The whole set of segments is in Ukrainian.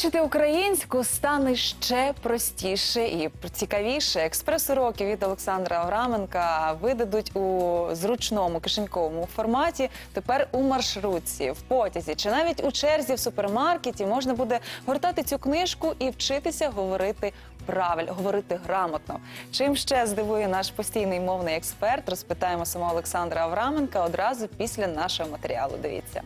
Вивчити українську стане ще простіше і цікавіше. Експрес-уроки від Олександра Авраменка видадуть у зручному кишеньковому форматі. Тепер у маршрутці, в потязі чи навіть у черзі в супермаркеті можна буде гортати цю книжку і вчитися говорити правильно, говорити грамотно. Чим ще здивує наш постійний мовний експерт? Розпитаємо самого Олександра Авраменка одразу після нашого матеріалу. Дивіться.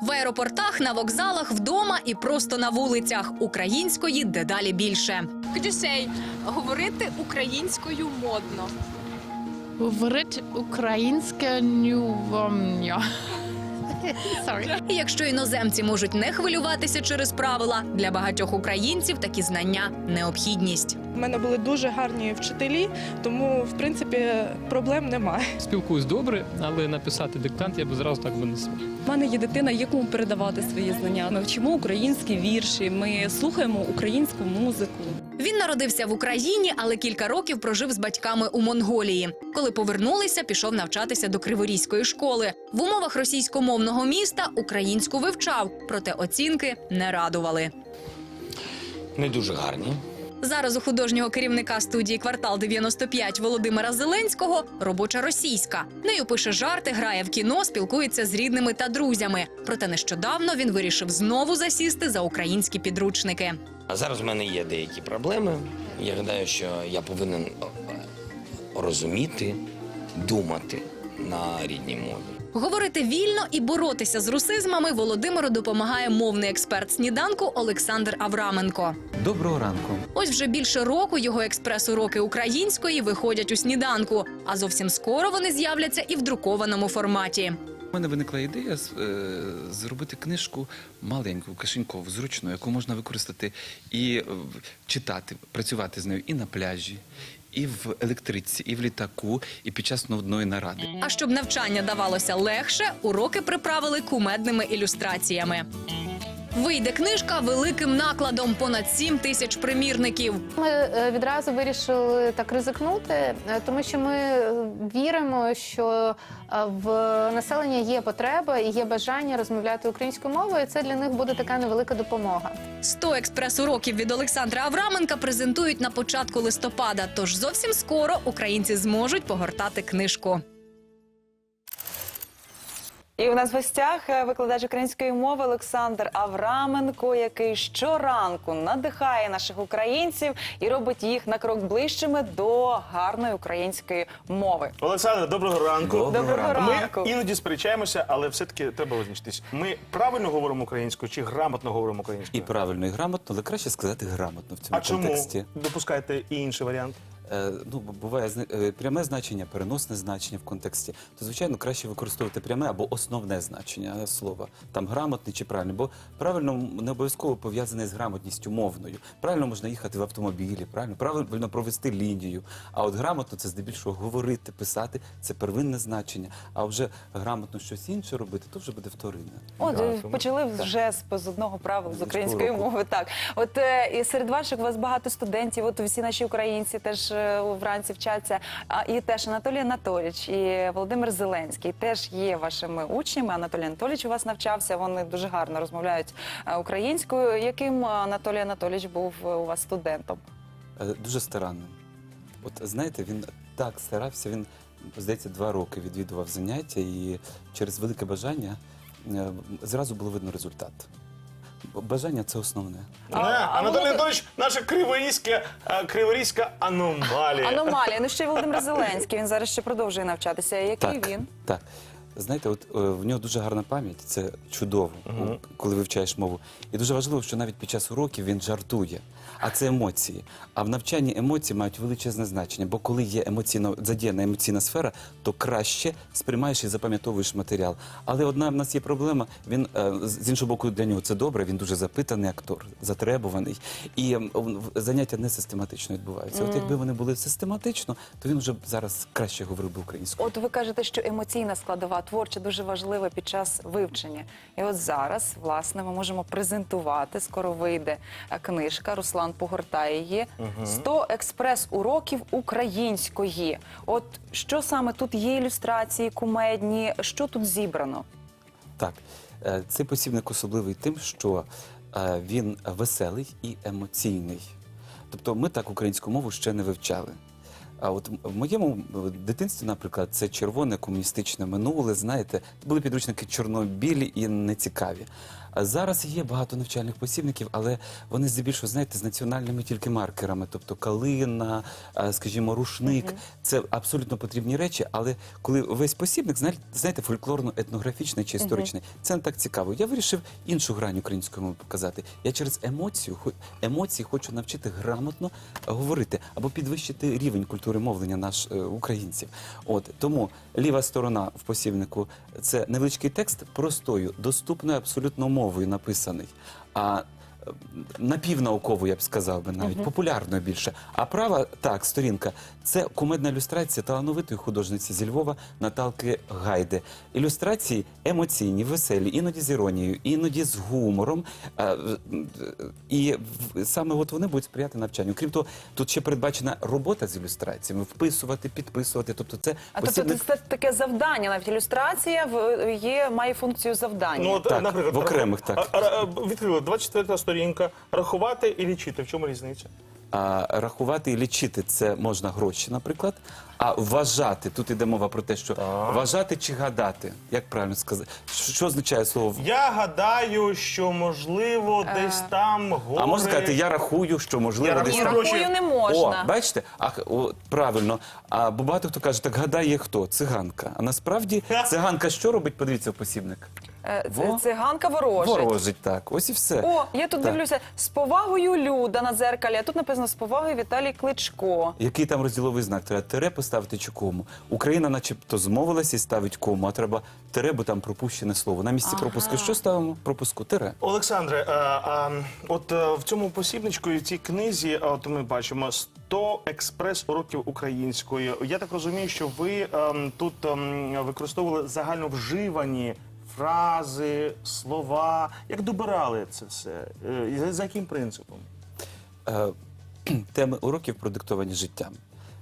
В аеропортах, на вокзалах, вдома і просто на вулицях. Української дедалі більше. Кдюсей, говорити українською модно? Говорить українське нювомня. Sorry. І якщо іноземці можуть не хвилюватися через правила, для багатьох українців такі знання необхідність. У мене були дуже гарні вчителі, тому в принципі проблем немає. Спілкуюсь добре, але написати диктант я б зразу так би не зміг. У мене є дитина, якому передавати свої знання. Ми вчимо українські вірші, ми слухаємо українську музику. Він народився в Україні, але кілька років прожив з батьками у Монголії. Коли повернулися, пішов навчатися до Криворізької школи. В умовах російськомовного міста українську вивчав, проте оцінки не радували. Не дуже гарні. Зараз у художнього керівника студії Квартал 95 Володимира Зеленського робоча російська. Нею пише жарти, грає в кіно, спілкується з рідними та друзями. Проте нещодавно він вирішив знову засісти за українські підручники. А зараз в мене є деякі проблеми. Я гадаю, що я повинен е, розуміти, думати на рідній мові. Говорити вільно і боротися з русизмами Володимиру допомагає мовний експерт сніданку Олександр Авраменко. Доброго ранку. Ось вже більше року його експрес-уроки української виходять у сніданку, а зовсім скоро вони з'являться і в друкованому форматі. У мене виникла ідея е, зробити книжку маленьку, кишенькову, зручну, яку можна використати і читати, працювати з нею і на пляжі, і в електриці, і в літаку, і під час нудної наради. А щоб навчання давалося легше, уроки приправили кумедними ілюстраціями. Вийде книжка великим накладом понад 7 тисяч примірників. Ми е, відразу вирішили так ризикнути, е, тому що ми е, віримо, що в населення є потреба і є бажання розмовляти українською мовою. і Це для них буде така невелика допомога. 100 експрес-уроків від Олександра Авраменка презентують на початку листопада. Тож зовсім скоро українці зможуть погортати книжку. І у нас в гостях е, викладач української мови Олександр Авраменко, який щоранку надихає наших українців і робить їх на крок ближчими до гарної української мови. Олександр, доброго ранку. Доброго ранку. Ми іноді сперечаємося, але все-таки треба визначитись. Ми правильно говоримо українською чи грамотно говоримо І правильно, і грамотно, але краще сказати грамотно в цьому А чому контексті. допускаєте і інший варіант? Е, ну, буває е, пряме значення, переносне значення в контексті, то звичайно краще використовувати пряме або основне значення слова, там грамотний чи правильний, бо правильно не обов'язково пов'язане з грамотністю мовною. Правильно можна їхати в автомобілі, правильно, правильно провести лінію. А от грамотно це здебільшого говорити, писати це первинне значення. А вже грамотно щось інше робити, то вже буде вторинне. От Да, е, тому- почали вже з з одного правила з української мови. Так, от і серед ваших у вас багато студентів. От всі наші українці теж вранці вчаться. А і теж Анатолій Анатолійович і Володимир Зеленський теж є вашими учнями. Анатолій Анатолійович у вас навчався. Вони дуже гарно розмовляють е, українською. Яким Анатолій Анатолійович був е, у вас студентом? Е, дуже старанним. От знаєте, він так старався, він, здається, два роки відвідував заняття, і через велике бажання зразу було видно результат. Бажання це основне. Не, Анатолій Анатолійович, наша криворізька, е, криворізька аномалія. Аномалія. Ну ще й Володимир Зеленський. Він зараз ще продовжує навчатися. Який так, він? Так. Знаєте, от е, в нього дуже гарна пам'ять, це чудово, Мгм. коли вивчаєш мову. І дуже важливо, що навіть під час уроків він жартує. А це емоції. А в навчанні емоції мають величезне значення, бо коли є емоційно задіяна емоційна сфера, то краще сприймаєш і запам'ятовуєш матеріал. Але одна в нас є проблема. Він е, з з іншого боку для нього це добре. Він дуже запитаний актор, затребуваний. І ем, в- заняття не систематично відбуваються. От якби вони були систематично, то він вже зараз краще говорив би українською. От ви кажете, що емоційна складова творча дуже важлива під час вивчення. І от зараз, власне, ми можемо презентувати. Скоро вийде е, книжка. Руслан погортає її. 100 експрес-уроків української. От що саме тут є ілюстрації, кумедні, що тут зібрано? Так, Е, цей посібник особливий тим, що е, він веселий і емоційний. Тобто ми так українську мову ще не вивчали. А от в моєму е, дитинстві, наприклад, це червоне комуністичне минуле, знаєте, були підручники чорно-білі і нецікаві. Зараз є багато навчальних посібників, але вони здебільшого, знаєте, з національними тільки маркерами, тобто калина, е, скажімо, рушник. Це абсолютно потрібні речі, але коли весь посібник, зна- знаєте, фольклорно-етнографічний чи історичний, це не так цікаво. Я вирішив іншу грань української мови показати. Я через емоцію, емоції хочу навчити грамотно говорити або підвищити рівень культури мовлення наш е, українців. От тому ліва сторона в посібнику це невеличкий текст простою, доступною абсолютно мовою написаний. А напівнауковою, я б сказав би навіть популярною більше. А права так, сторінка це кумедна ілюстрація талановитої художниці зі Львова Наталки Гайде. Ілюстрації емоційні, веселі, іноді з іронією, іноді з гумором. Е, І в- саме от вони будуть сприяти навчанню. Крім того, тут ще передбачена робота з ілюстраціями, вписувати, підписувати. Тобто, це А тобто посібник- це таке завдання, навіть ілюстрація в є має функцію завдання. Ну, от, Так, наприклад, в окремих, так. А, а, а, відкрили 24 сторінка. Рахувати і лічити. В чому різниця? А рахувати і лічити це можна гроші, наприклад. А вважати тут іде мова про те, що вважати чи гадати, як правильно сказати, що що означає слово Я гадаю, що можливо десь там гори. а можна сказати, я рахую, що можливо Я десь І рахую там. гроші. рахую не можна. О, бачите, а х- о, правильно. А бо багато хто каже, так гадає хто? Циганка. А насправді циганка що робить? Подивіться в посібник. Е, Во. це Циганка ворожить. Ворожить так. Ось і все. О, я тут Так. дивлюся з повагою Люда на дзеркалі. А тут написано з повагою Віталій Кличко. Який там розділовий знак? Треба тире поставити чи кому. Україна, начебто, змовилася і ставить кому, а треба тире, бо там пропущене слово. На місці пропуску що ставимо? Пропуску тире. Олександре, а, а, от е, в цьому посібничку і в цій книзі, а, от ми бачимо 100 експрес-уроків української. Я так розумію, що ви ем, тут ем, використовували загальновживані фрази, слова. Як добирали це все? Е, за, за яким принципом? Е, Теми уроків продиктовані життям.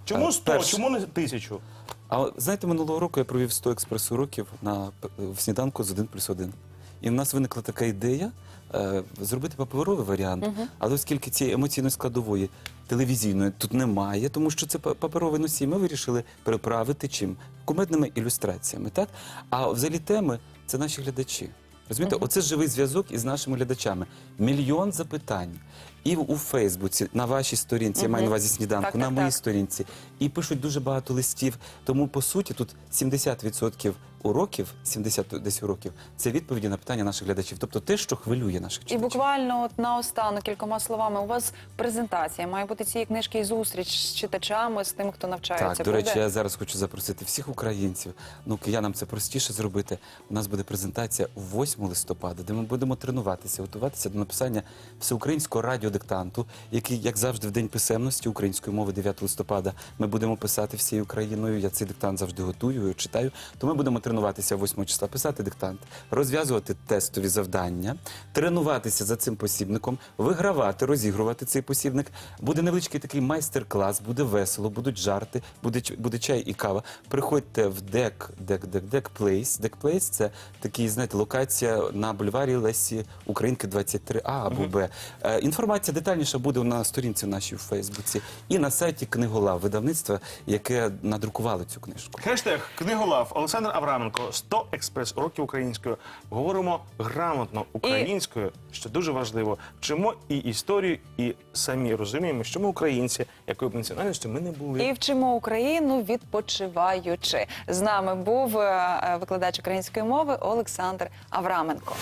Чому Е, 100, перше. чому не тисячу? А знаєте, минулого року я провів 100 експрес-уроків на в сніданку з 1 плюс 1. І в нас виникла така ідея е, зробити паперовий варіант, але оскільки цієї емоційної складової телевізійної тут немає, тому що це па- паперовий носій, ми вирішили переправити чим? Кумедними ілюстраціями. Так? А взагалі теми це наші глядачі. Розумієте, оце живий зв'язок із нашими глядачами. Мільйон запитань. І у Фейсбуці, на вашій сторінці, я маю на увазі сніданку, Так, на так, моїй так. сторінці. І пишуть дуже багато листів. Тому, по суті, тут 70% уроків, 70 десь уроків, це відповіді на питання наших глядачів. Тобто те, що хвилює наших І читачів. буквально от наостанок кількома словами. У вас презентація має бути цієї книжки і зустріч з читачами, з тим, хто навчається. Так, до речі, я зараз хочу запросити всіх українців. Ну, киянам це простіше зробити. У нас буде презентація 8 листопада, де ми будемо тренуватися, готуватися до написання всеукраїнського радіодиктанту, який, як завжди, в день писемності української мови 9 листопада ми будемо писати всією Україною. Я цей диктант завжди готую, читаю. То ми будемо тренуватися 8 числа, писати диктант, розв'язувати тестові завдання, тренуватися за цим посібником, вигравати, розігрувати цей посібник. Буде невеличкий такий майстер-клас, буде весело, будуть жарти, буде, буде чай і кава. Приходьте в дек, дек, дек, дек Плейс. Дек Плейс це такий, знаєте, локація на бульварі Лесі Українки 23А або Б. Е, інформація детальніша буде на сторінці нашій у Фейсбуці і на сайті книголав видавництва, яке надрукувало цю книжку. Хештег книголав Олександр Авраменко 100 експрес-уроків українською. Говоримо грамотно українською, що дуже важливо. Вчимо і історію, і самі розуміємо, що ми українці, якою б національністю ми не були. І вчимо Україну відпочиваючи. З нами був е, викладач української мови Олександр Авраменко.